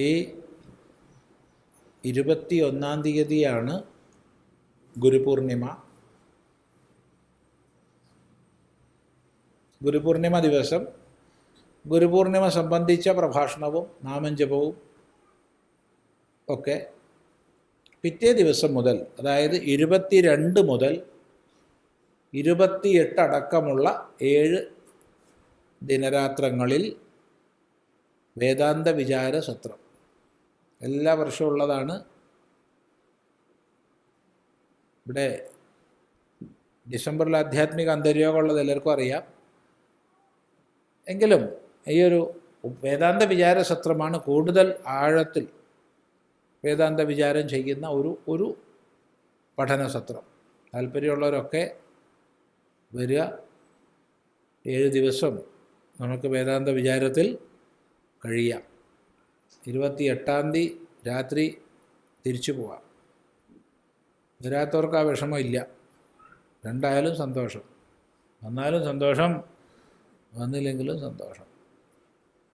ഈ ഇരുപത്തി ഒന്നാം തീയതിയാണ് ഗുരുപൂർണിമ. ഗുരുപൂർണിമ ദിവസം ഗുരുപൂർണിമ സംബന്ധിച്ച പ്രഭാഷണവും നാമഞ്ജപവും ഒക്കെ പിറ്റേ ദിവസം മുതൽ അതായത് ഇരുപത്തിരണ്ട് മുതൽ ഇരുപത്തിയെട്ട് അടക്കമുള്ള ഏഴ് ദിനരാത്രങ്ങളിൽ വേദാന്ത വിചാര സത്രം. എല്ലാ വർഷവും ഉള്ളതാണ്. ഇവിടെ ഡിസംബറിൽ ആധ്യാത്മിക അന്തര്യോഗം ഉള്ളത് എല്ലാവർക്കും അറിയാം. എങ്കിലും ഈ ഒരു വേദാന്ത വിചാര സത്രമാണ് കൂടുതൽ ആഴത്തിൽ വേദാന്ത വിചാരം ചെയ്യുന്ന ഒരു ഒരു പഠന സത്രം. താല്പര്യമുള്ളവരൊക്കെ വരിക. ഏഴ് ദിവസം നമുക്ക് വേദാന്ത വിചാരത്തിൽ കഴിയാം. ഇരുപത്തി എട്ടാം തീയതി രാത്രി തിരിച്ചു പോവാം. വരാത്തവർക്ക് ആ വിഷമം ഇല്ല. രണ്ടായാലും സന്തോഷം. വന്നാലും സന്തോഷം വന്നില്ലെങ്കിലും സന്തോഷം.